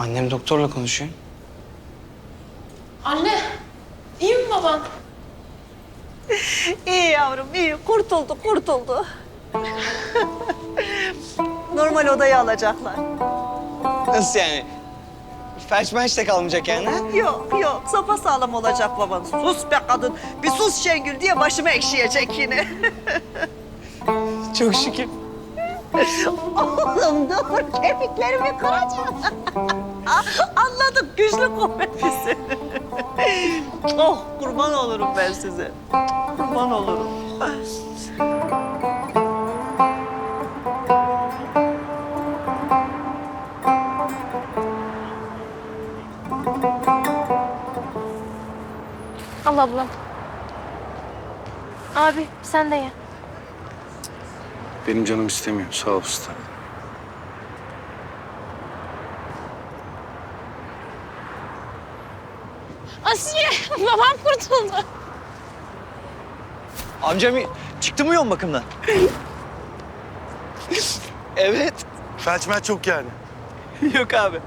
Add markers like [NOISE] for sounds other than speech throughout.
Annem doktorla konuşuyor. Anne, iyi mi baban? [LAUGHS] İyi yavrum iyi. Kurtuldu kurtuldu. [LAUGHS] Normal odaya alacaklar. Nasıl yani? Felç menç de kalmayacak yani ha? Yok yok sapa sağlam olacak baban. Sus be kadın. Bir sus Şengül diye başıma ekşiyecek yine. [LAUGHS] Çok şükür. Oğlum dur kemiklerimi kıracağım. [LAUGHS] Anladık güçlü kuvvetlisin. [LAUGHS] oh kurban olurum ben size. Kurban olurum. Al ablam. Abi sen de ye. Benim canım istemiyor. Sağ ol usta. Asiye, babam kurtuldu. Amcam çıktı mı yoğun bakımdan? [LAUGHS] Evet. Felçmen çok yani. [LAUGHS] Yok abi.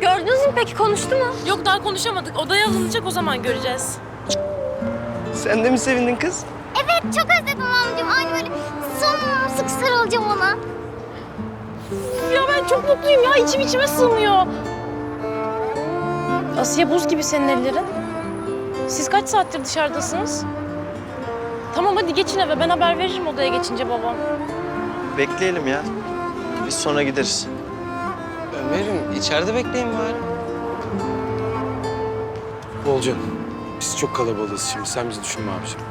Gördünüz mü peki konuştu mu? Yok daha konuşamadık. Odaya alınacak o zaman göreceğiz. Sen de mi sevindin kız? Evet çok özledim amcam. Aynı böyle sımsıkı sarılacağım ona. Ya ben çok mutluyum ya. içim içime sığmıyor. Asiye buz gibi senin ellerin. Siz kaç saattir dışarıdasınız? Tamam hadi geçin eve. Ben haber veririm odaya geçince babam. Bekleyelim ya. Biz sonra gideriz. Ömer'im içeride bekleyin bari. Olcan, biz çok kalabalığız şimdi. Sen bizi düşünme abiciğim.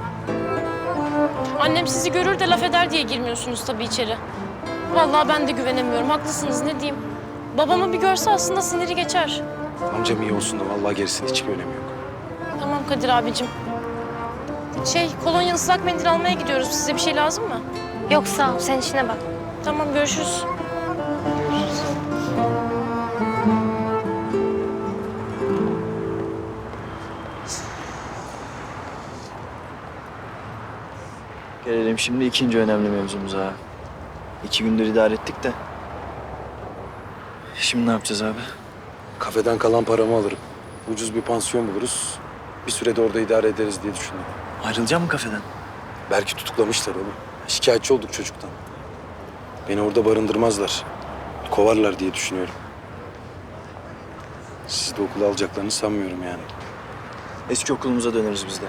Annem sizi görür de laf eder diye girmiyorsunuz tabii içeri. Vallahi ben de güvenemiyorum. Haklısınız ne diyeyim. Babamı bir görse aslında siniri geçer. Amcam iyi olsun da vallahi gerisinin hiçbir önemi yok. Tamam Kadir abicim. Şey, kolonya ıslak mendil almaya gidiyoruz. Size bir şey lazım mı? Yok sağ ol sen işine bak. Tamam, görüşürüz. Gelelim şimdi ikinci önemli mevzumuza. İki gündür idare ettik de. Şimdi ne yapacağız abi? Kafeden kalan paramı alırım. Ucuz bir pansiyon buluruz. Bir sürede orada idare ederiz diye düşündüm. Ayrılacağım mı kafeden? Belki tutuklamışlar oğlum. Şikayetçi olduk çocuktan. Beni orada barındırmazlar. Kovarlar diye düşünüyorum. Sizi de okula alacaklarını sanmıyorum yani. Eski okulumuza döneriz biz de.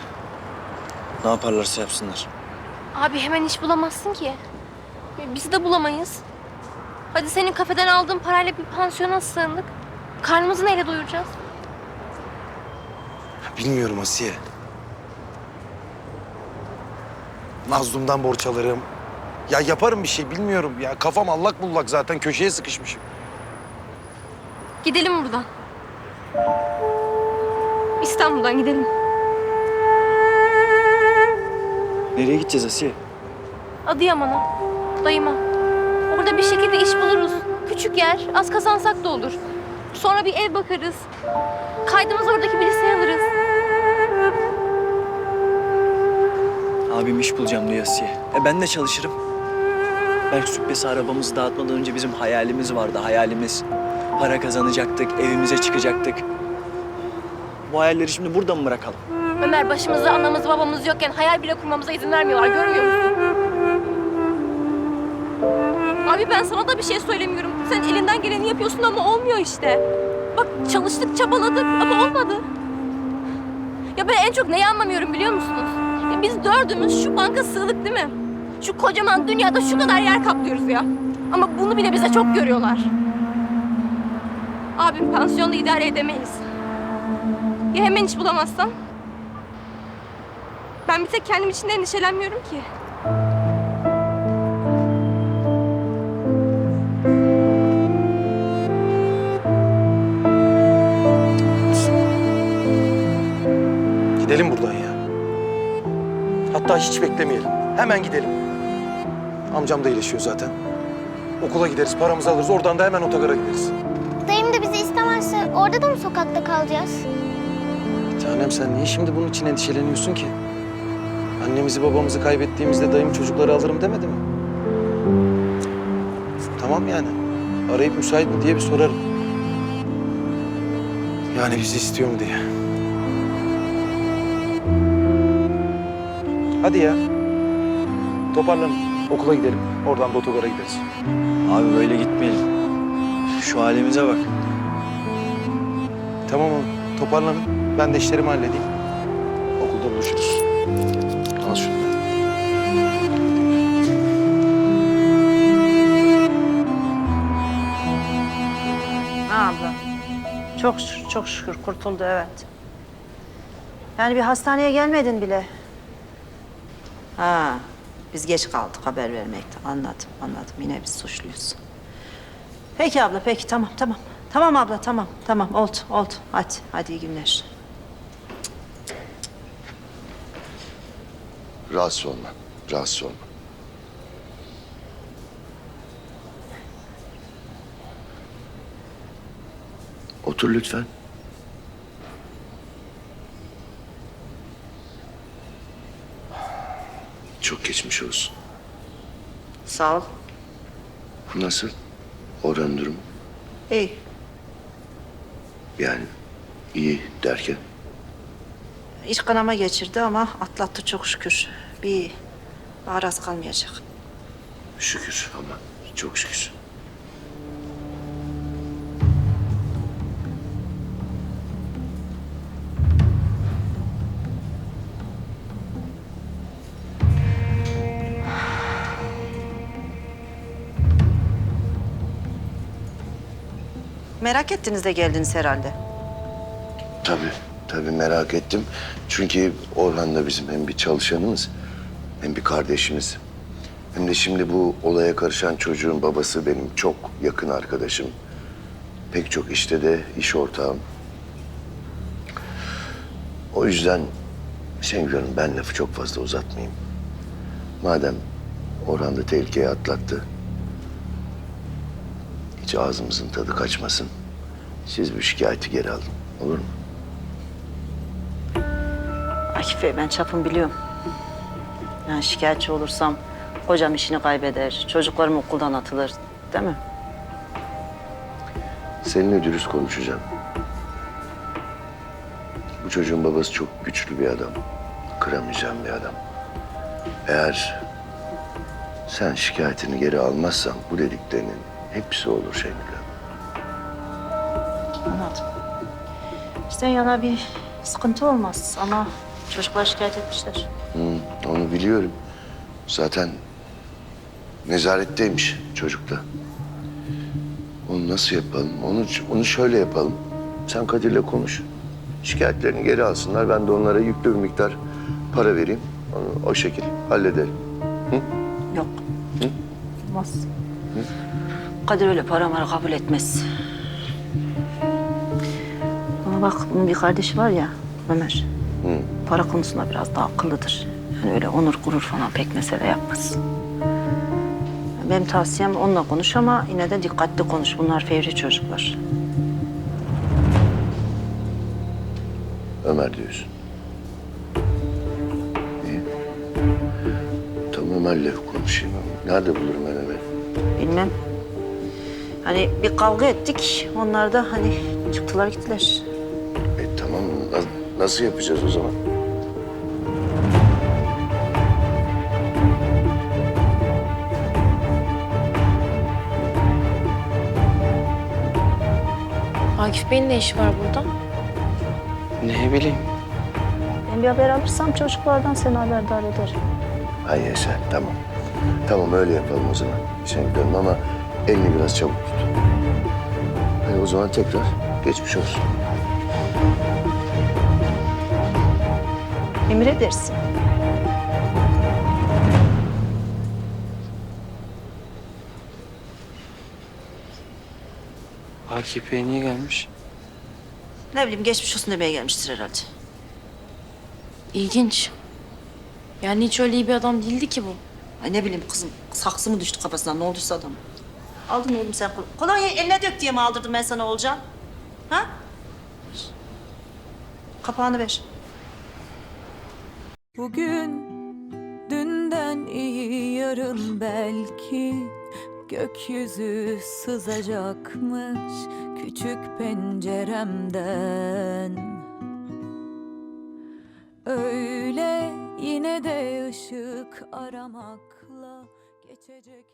Ne yaparlarsa yapsınlar. Abi hemen iş bulamazsın ki. Biz de bulamayız. Hadi senin kafeden aldığın parayla bir pansiyona sığındık. Karnımızı neyle doyuracağız? Bilmiyorum Asiye. Nazlum'dan borç alırım. Ya yaparım bir şey bilmiyorum. Ya kafam allak bullak zaten köşeye sıkışmışım. Gidelim buradan. İstanbul'dan gidelim. Nereye gideceğiz Asiye? Adıyaman'a, dayıma. Orada bir şekilde iş buluruz. Küçük yer, az kazansak da olur. Sonra bir ev bakarız. Kaydımızı oradaki bir liseye alırız. Abim iş bulacağım diyor Asiye. E ben de çalışırım. Belki Sübbesi arabamızı dağıtmadan önce bizim hayalimiz vardı, hayalimiz. Para kazanacaktık, evimize çıkacaktık. Bu hayalleri şimdi burada mı bırakalım? Ömer başımızda anamız babamız yokken hayal bile kurmamıza izin vermiyorlar. Görmüyor musun? Abi ben sana da bir şey söylemiyorum. Sen elinden geleni yapıyorsun ama olmuyor işte. Bak çalıştık, çabaladık ama olmadı. Ya ben en çok neyi anlamıyorum biliyor musunuz? Ya biz dördümüz şu banka sığdık değil mi? Şu kocaman dünyada şu kadar yer kaplıyoruz ya. Ama bunu bile bize çok görüyorlar. Abim pansiyonda idare edemeyiz. Ya hemen iş bulamazsam? Ben bir tek kendim için endişelenmiyorum ki. Hiç beklemeyelim. Hemen gidelim. Amcam da iyileşiyor zaten. Okula gideriz, paramızı alırız. Oradan da hemen otogara gideriz. Dayım da bizi istemezse orada da mı sokakta kalacağız? Tanem sen niye şimdi bunun için endişeleniyorsun ki? Annemizi babamızı kaybettiğimizde dayım çocukları alırım demedi mi? Tamam yani. Arayıp müsait mi diye bir sorarım. Yani bizi istiyor mu diye. Hadi ya. Toparlanın. Okula gidelim. Oradan da otogara gideriz. Abi böyle gitmeyelim. Şu halimize bak. Tamam oğlum. Toparlanın. Ben de işlerimi halledeyim. Okulda buluşuruz. Al şunu. Ha abla. Çok şükür, çok şükür kurtuldu evet. Yani bir hastaneye gelmedin bile. Ha, biz geç kaldık haber vermekte. Anladım, anladım. Yine biz suçluyuz. Peki abla, peki tamam, tamam. Tamam abla, tamam, tamam. Oldu, oldu. Hadi, hadi iyi günler. Rahatsız olma. Rahatsız olma. Otur lütfen. Çok geçmiş olsun. Sağ ol. Nasıl? Oranın durumu? İyi. Yani iyi derken. İç kanama geçirdi ama atlattı çok şükür. Bir araz kalmayacak. Şükür ama çok şükür. Merak ettiniz de geldiniz herhalde. Tabii, tabii merak ettim. Çünkü Orhan da bizim hem bir çalışanımız hem bir kardeşimiz. Hem de şimdi bu olaya karışan çocuğun babası benim çok yakın arkadaşım. Pek çok işte de iş ortağım. O yüzden Şengül Hanım ben lafı çok fazla uzatmayayım. Madem Orhan da tehlikeye atlattı. Hiç ağzımızın tadı kaçmasın. Siz bu şikayeti geri alın. Olur mu? Akif Bey ben çapım biliyorum. Yani şikayetçi olursam kocam işini kaybeder, çocuklarım okuldan atılır. Değil mi? Seninle dürüst konuşacağım. Bu çocuğun babası çok güçlü bir adam. Kıramayacağım bir adam. Eğer sen şikayetini geri almazsan bu dediklerinin hepsi olur Şengül. Anladım. İşte yana bir sıkıntı olmaz ama çocuklar şikayet etmişler. Hı, onu biliyorum. Zaten nezaretteymiş çocuk da. Onu nasıl yapalım? Onu, onu şöyle yapalım. Sen Kadir'le konuş. Şikayetlerini geri alsınlar. Ben de onlara yüklü bir miktar para vereyim. Onu o şekil hallederim. Yok. Olmaz. Kadir öyle para mara kabul etmez. Ama bak bunun bir kardeşi var ya Ömer. Para konusunda biraz daha akıllıdır. Yani öyle onur gurur falan pek mesele yapmaz. Benim tavsiyem onunla konuş ama yine de dikkatli konuş. Bunlar fevri çocuklar. Ömer diyorsun. İyi. Tamam Ömer'le konuşayım. Nerede bulurum ben Ömer'i? Bilmem. Hani bir kavga ettik. Onlar da hani çıktılar gittiler. E tamam na- nasıl yapacağız o zaman? Akif Bey'in ne işi var burada? Ne bileyim. Ben bir haber alırsam çocuklardan seni haberdar ederim. Ay yaşa tamam. Tamam öyle yapalım o zaman. Sen gidelim ama elini biraz çabuk tut. O zaman tekrar geçmiş olsun. Emredersin. Akif Bey niye gelmiş? Ne bileyim geçmiş olsun demeye gelmiştir herhalde. İlginç. Yani hiç öyle iyi bir adam değildi ki bu. Ay ne bileyim kızım saksı mı düştü kafasından ne olduysa adam. Aldın oğlum sen kol kolonyayı eline dök diye mi aldırdım ben sana Olcan? Ha? Kapağını ver. Bugün dünden iyi yarın belki gökyüzü sızacakmış küçük penceremden. Öyle yine de ışık aramakla geçecek